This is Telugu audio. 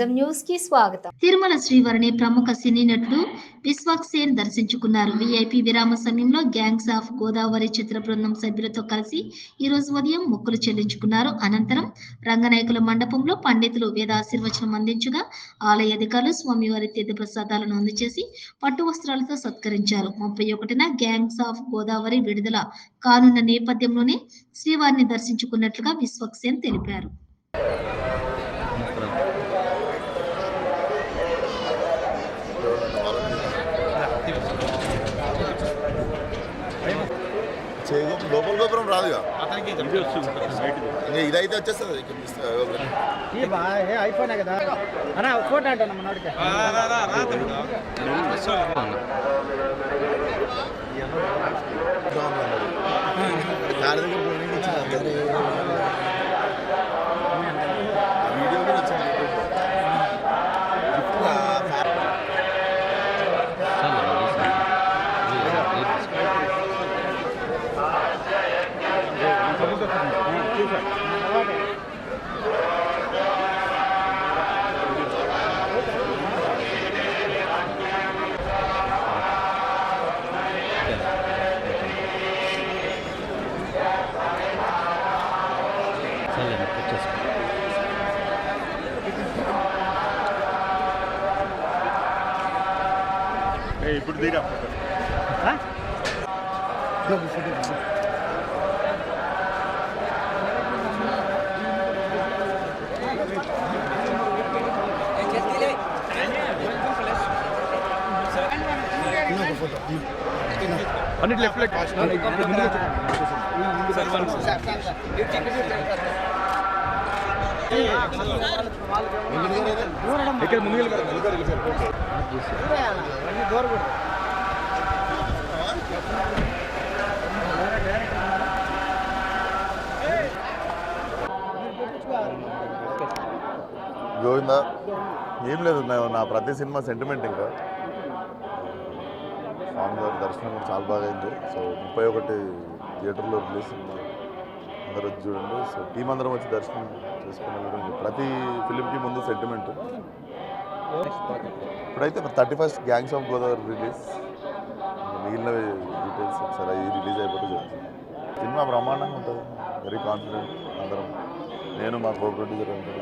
నిజం న్యూస్కి స్వాగతం. తిరుమల శ్రీవారిని ప్రముఖ సినీ నటుడు విశ్వక్సేన్ దర్శించుకున్నారు. విఐపి విరామ సమయంలో గ్యాంగ్స్ ఆఫ్ గోదావరి చిత్ర బృందం సభ్యులతో కలిసి ఈ రోజు ఉదయం మొక్కులు చెల్లించుకున్నారు. అనంతరం రంగనాయకుల మండపంలో పండితులు వేదాశీర్వచనం అందించగా ఆలయ అధికారులు స్వామివారి తీర్థ ప్రసాదాలను అందజేసి పట్టు వస్త్రాలతో సత్కరించారు. ముప్పై ఒకటిన గ్యాంగ్స్ ఆఫ్ గోదావరి విడుదల కానున్న నేపథ్యంలోనే శ్రీవారిని దర్శించుకున్నట్లుగా విశ్వక్సేన్ తెలిపారు. లోపల గోపురం రాదుగా. ఇదైతే వచ్చేస్తుంది అయిపోయినా కదా? అన్న ఫోటో అంటాను మనోడికి. దగ్గర ఇప్పుడు తీరా. అన్నిటి లెఫ్ట్ లెఫ్ట్. ఇక్కడ ముందుకు గోవింద గోవిందా ఏం లేదు నా నా ప్రతి సినిమా సెంటిమెంట్ ఇంకా. స్వామి గారి దర్శనం కూడా చాలా బాగా అయింది. సో ముప్పై ఒకటి థియేటర్లో రిలీజ్ సినిమా. అందరూ వచ్చి చూడండి. సో టీం అందరం వచ్చి దర్శనం చేసుకుని ప్రతి ఫిలింకి ముందు సెంటిమెంట్ ఇప్పుడైతే thirty first gangs of Godavari release మిగిలిన డీటెయిల్స్ ఒకసారి అవి రిలీజ్ అయిపోతే చెప్తాను సినిమా బ్రహ్మాండంగా ఉంటుంది. వెరీ కాన్ఫిడెంట్ అందరం. నేను మా కో ప్రొడ్యూసర్ వెంకట